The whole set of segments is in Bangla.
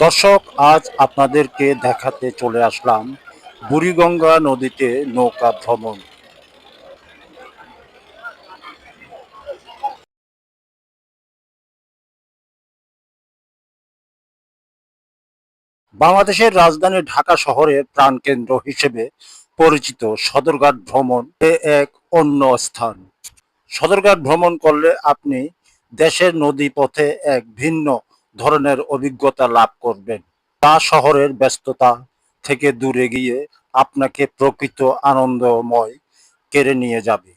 দর্শক, আজ আপনাদেরকে দেখাতে চলে আসলাম বুড়িগঙ্গা নদীতে নৌকা ভ্রমণ। বাংলাদেশের রাজধানী ঢাকা শহরের প্রাণকেন্দ্র হিসেবে পরিচিত সদরঘাট ভ্রমণ এক অন্য স্থান। সদরঘাট ভ্রমণ করলে আপনি দেশের নদী পথে এক ভিন্ন ধরনের অভিজ্ঞতা লাভ করবেন। তা শহরের ব্যস্ততা থেকে দূরে গিয়ে আপনাকে প্রকৃত আনন্দময় কেড়ে নিয়ে যাবে।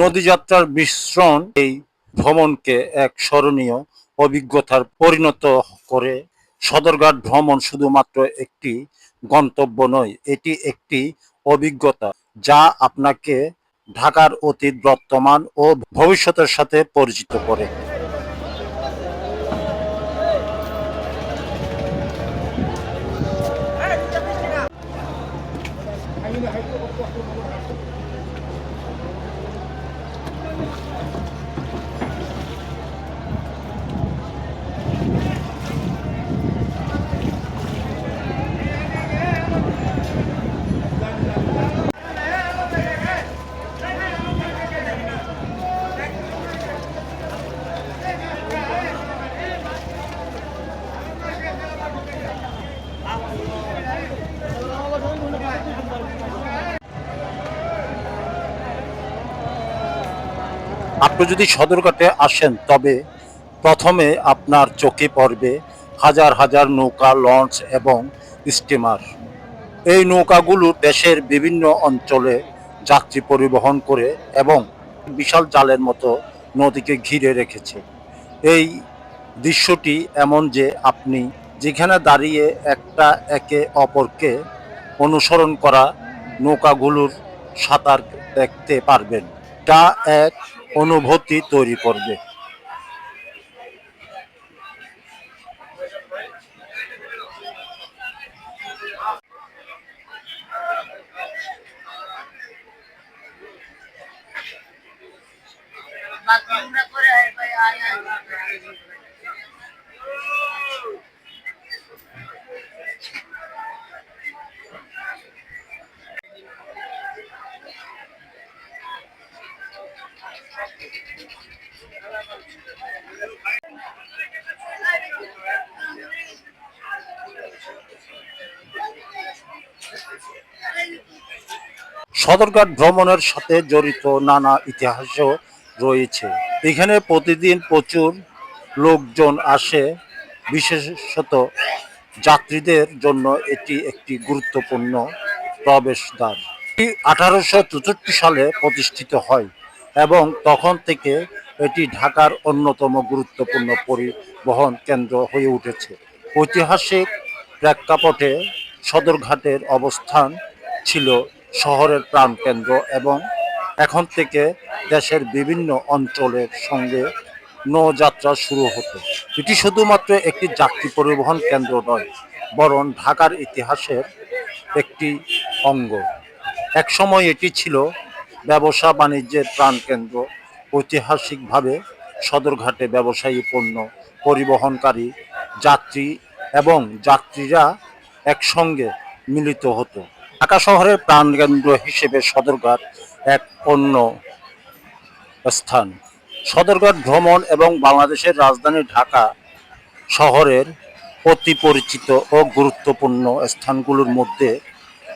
নদীযাত্রার মিশ্রণ এই ভ্রমণকে এক স্মরণীয় অভিজ্ঞতার পরিণত করে। সদরঘাট ভ্রমণ শুধুমাত্র একটি গন্তব্য নয়, এটি একটি অভিজ্ঞতা যা আপনাকে ঢাকার অতীত, বর্তমান ও ভবিষ্যতের সাথে পরিচিত করে। আপনি যদি সদরঘাটে আসেন, তবে প্রথমে আপনার চোখে পড়বে হাজার হাজার নৌকা, লঞ্চ এবং স্টিমার। এই নৌকাগুলো দেশের বিভিন্ন অঞ্চলে যাত্রী পরিবহন করে এবং বিশাল জালের মতো নদীকে ঘিরে রেখেছে। এই দৃশ্যটি এমন যে আপনি যেখানে দাঁড়িয়ে একটা একে অপরকে অনুসরণ করা নৌকাগুলোর সাঁতার দেখতে পারবেন। তা এক অনুভূতি তৈরি করবে। সদরঘাট ভ্রমণের সাথে জড়িত নানা ইতিহাসও রয়েছে। এখানে প্রতিদিন প্রচুর লোকজন আসে, বিশেষত যাত্রীদের জন্য এটি একটি গুরুত্বপূর্ণ প্রবেশদ্বার। এটি আঠারোশো চৌষট্টি সালে প্রতিষ্ঠিত হয় এবং তখন থেকে এটি ঢাকার অন্যতম গুরুত্বপূর্ণ পরিবহন কেন্দ্র হয়ে উঠেছে। ঐতিহাসিক প্রেক্ষাপটে সদরঘাটের অবস্থান ছিল শহরের প্রাণকেন্দ্র এবং এখন থেকে দেশের বিভিন্ন অঞ্চলের সঙ্গে নৌযাত্রা শুরু হতো। এটি শুধুমাত্র একটি যাত্রী পরিবহন কেন্দ্র নয়, বরং ঢাকার ইতিহাসের একটি অঙ্গ। একসময় এটি ছিল ব্যবসা বাণিজ্যের প্রাণকেন্দ্র। ঐতিহাসিকভাবে সদরঘাটে ব্যবসায়ী পণ্য পরিবহনকারী, যাত্রী এবং যাত্রীরা একসঙ্গে মিলিত হতো। ঢাকা শহরের প্রাণকেন্দ্র হিসেবে সদরঘাট এক অন্য স্থান। সদরঘাট ভ্রমণ এবং বাংলাদেশের রাজধানী ঢাকা শহরের অতি পরিচিত ও গুরুত্বপূর্ণ স্থানগুলোর মধ্যে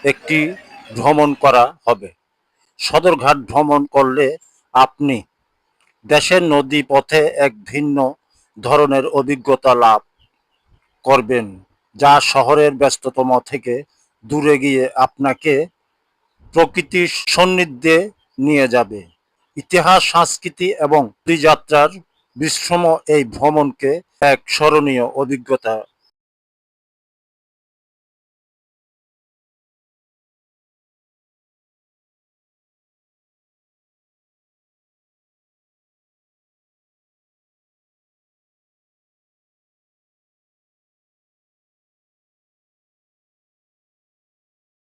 একটি ভ্রমণ করা হবে। সদরঘাট ভ্রমণ করলে আপনি দেশের নদী পথে এক ভিন্ন ধরনের অভিজ্ঞতা লাভ করবেন, যা শহরের ব্যস্ততম থেকে দূরে গিয়ে আপনাকে প্রকৃতির সান্নিধ্যে নিয়ে যাবে। ইতিহাস, সংস্কৃতি এবং যাত্রার বিশ্রম এই ভ্রমণকে এক স্মরণীয় অভিজ্ঞতা